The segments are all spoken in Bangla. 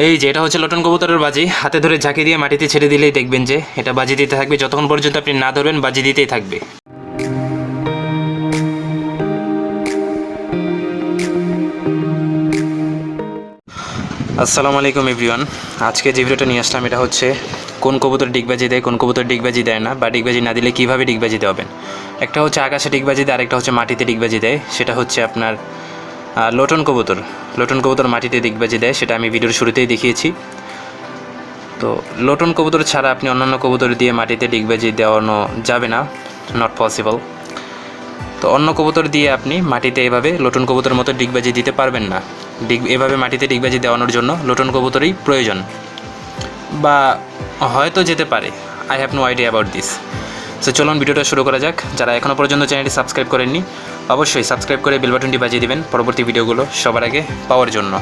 এই যে, এটা হচ্ছে লটন কবুতরের বাজি। হাতে ধরে ঝাঁকি দিয়ে মাটিতে ছেড়ে দিলেই দেখবেন যে এটা বাজি দিতে থাকবে। যতক্ষণ পর্যন্ত আপনি না ধরবেন, বাজি দিতেই থাকবে। আসসালামু আলাইকুম, এভরিওয়ান। আজকে যে ভিডিওটা নিয়ে আসলাম, এটা হচ্ছে কোন কবুতর ডিগবাজি দেয়, কোন কবুতর ডিগবাজি দেয় না, বা ডিগবাজি না দিলে কীভাবে ডিগবাজি দেওয়াবেন একটা হচ্ছে আকাশে ডিগবাজি দেয়, আরেকটা হচ্ছে মাটিতে ডিগবাজি দেয়। সেটা হচ্ছে আপনার লোটন কবুতর লোটন কবুতর মাটিতে ডিগবাজি দেয়, সেটা আমি ভিডিওর শুরুতেই দেখিয়েছি। তো লোটন কবুতর ছাড়া আপনি অন্যান্য কবুতর দিয়ে মাটিতে ডিগবাজি দেওয়ানো যাবে না নট পসিবল তো অন্য কবুতর দিয়ে আপনি মাটিতে এভাবে লোটন কবুতরের মতো ডিগবাজি দিতে পারবেন না। ডিগ, এভাবে মাটিতে ডিগবাজি দেওয়ানোর জন্য লোটন কবুতরই প্রয়োজন। বা হয়তো যেতে পারে। I have no idea about this so চলুন ভিডিওটা শুরু করা যাক। যারা এখনও পর্যন্ত চ্যানেলটি সাবস্ক্রাইব করেননি অবশ্যই সাবস্ক্রাইব করে বেল বাটনটি বাজিয়ে দিবেন পরবর্তী ভিডিওগুলো সবার আগে পাওয়ার জন্য।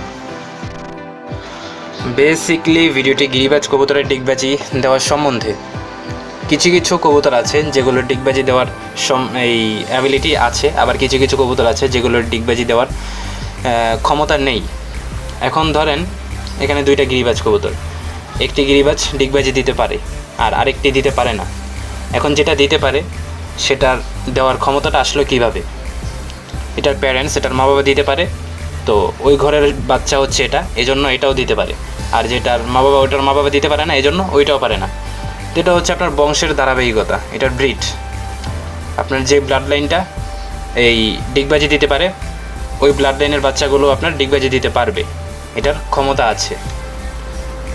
বেসিকলি ভিডিওটি গিরিবাজ কবুতরের ডিগবাজি দেওয়ার সম্বন্ধে। কিছু কিছু কবুতর আছে যেগুলোর ডিগবাজি দেওয়ার সম- এই অ্যাবিলিটি আছে, আবার কিছু কিছু কবুতর আছে যেগুলোর ডিগবাজি দেওয়ার ক্ষমতা নেই। এখন ধরেন, এখানে দুইটা গিরিবাজ কবুতর। একটি গিরিবাজ ডিগবাজি দিতে পারে, আর আরেকটি দিতে পারে না। এখন যেটা দিতে পারে, সেটার দেওয়ার ক্ষমতাটা আসলো কীভাবে? এটার প্যারেন্টস এটার মা বাবা দিতে পারে। তো ওই ঘরের বাচ্চা হচ্ছে এটা, এজন্য এটাও দিতে পারে। আর যেটার মা বাবা ওটার মা বাবা দিতে পারে না, এজন্য ওইটাও পারে না। তো এটা হচ্ছে আপনার বংশের ধারাবাহিকতা, এটার ব্রিড আপনার যে ব্লাড লাইনটা এই ডিগবাজি দিতে পারে, ওই ব্লাড লাইনের বাচ্চাগুলো আপনার ডিগবাজি দিতে পারবে। এটার ক্ষমতা আছে।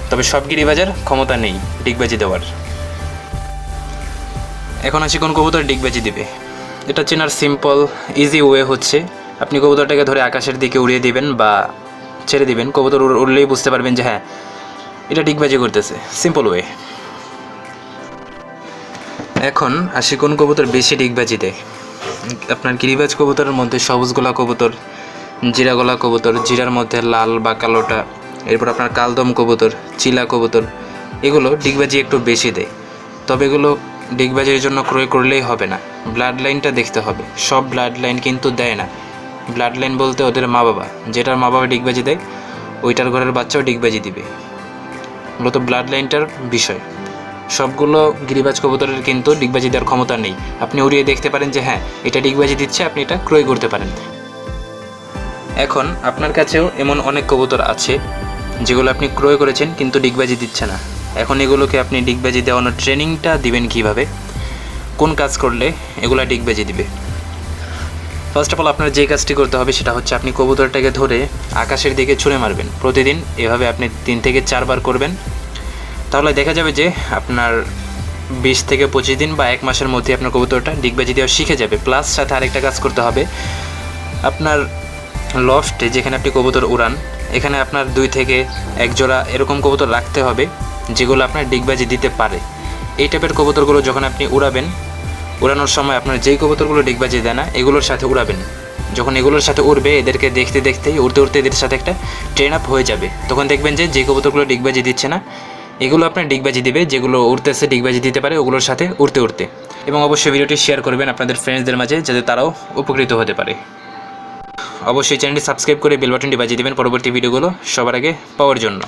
তবে সব গিরিবাজের ক্ষমতা নেই ডিগবাজি দেওয়ার। এখন আছে কোন কবুতর ডিগবাজি দিবে? এটা চেনার সিম্পল ইজি ওয়ে হচ্ছে। আপনি কবুতরটাকে ধরে আকাশের দিকে উড়িয়ে দিবেন বা ছেড়ে দিবেন। কবুতর উড়লেই বুঝতে পারবেন যে হ্যাঁ এটা ডিগবাজি করতেছে। সিম্পল ওয়ে এখন আসি কোন কবুতর বেশি ডিগবাজি দেয় আপনার গিরিবাজ কবুতরের মধ্যে সবুজ গোলা কবুতর জিরা গলা কবুতর, জিরার মধ্যে লাল বা কালোটা, এরপর আপনার কালদম কবুতর, চিলা কবুতর, এগুলো ডিগবাজি একটু বেশি দেয়। তবে এগুলো ডিগবাজির জন্য ক্রয় করলেই হবে না। ব্লাড লাইনটা দেখতে হবে। সব ব্লাড লাইন কিন্তু দেয় না। ব্লাড লাইন বলতে ওদের মা বাবা। যেটার মা বাবা ডিগবাজি দেয়, ওইটার ঘরের বাচ্চাও ডিগবাজি দিবে। মূলত ব্লাড লাইনটার বিষয়। সবগুলো গিরিবাজ কবুতরের কিন্তু ডিগবাজি দেওয়ার ক্ষমতা নেই। আপনি উড়িয়ে দেখতে পারেন যে হ্যাঁ এটা ডিগবাজি দিচ্ছে, আপনি এটা ক্রয় করতে পারেন। এখন আপনার কাছেও এমন অনেক কবুতর আছে, যেগুলো আপনি ক্রয় করেছেন কিন্তু ডিগবাজি দিচ্ছে না। এখন এগুলোকে আপনি ডিগবাজি দেওয়ানোর ট্রেনিংটা দিবেন কীভাবে? কোন কাজ করলে এগুলা ডিগবাজি দিবে? ফার্স্ট অফ অল আপনার যে কাজটি করতে হবে সেটা হচ্ছে আপনি কবুতরটাকে ধরে আকাশের দিকে ছুঁড়ে মারবেন। প্রতিদিন এভাবে আপনি তিন থেকে চারবার করবেন। তাহলে দেখা যাবে যে আপনার বিশ থেকে পঁচিশ দিন বা এক মাসের মধ্যে আপনার কবুতরটা ডিগবাজি দেওয়া শিখে যাবে। প্লাস সাথে আরেকটা কাজ করতে হবে, আপনার লফটে যেখানে আপনি কবুতর উড়ান, এখানে আপনার দুই থেকে এক জোড়া এরকম কবুতর রাখতে হবে। যেগুলো আপনার ডিগবাজি দিতে পারে। এই টাইপের কবুতরগুলো যখন আপনি উড়াবেন, উড়ানোর সময় আপনার যেই কবুতরগুলো ডিগবাজি দেয় না, এগুলোর সাথে উড়াবেন। যখন এগুলোর সাথে উড়বে, এদেরকে দেখতে দেখতে, উড়তে উড়তে এদের সাথে একটা ট্রেন আপ হয়ে যাবে। তখন দেখবেন যে যে কবুতরগুলো ডিগবাজি দিচ্ছে না, এগুলো আপনার ডিগবাজি দিবে, যেগুলো উড়তেছে ডিগবাজি দিতে পারে, ওগুলোর সাথে উড়তে উড়তে। এবং অবশ্যই ভিডিওটি শেয়ার করবেন আপনাদের ফ্রেন্ডসদের মাঝে, যাতে তারাও উপকৃত হতে পারে। অবশ্যই চ্যানেলটি সাবস্ক্রাইব করে বেল বাটনটি বাজিয়ে দেবেন পরবর্তী ভিডিওগুলো সবার আগে পাওয়ার জন্য।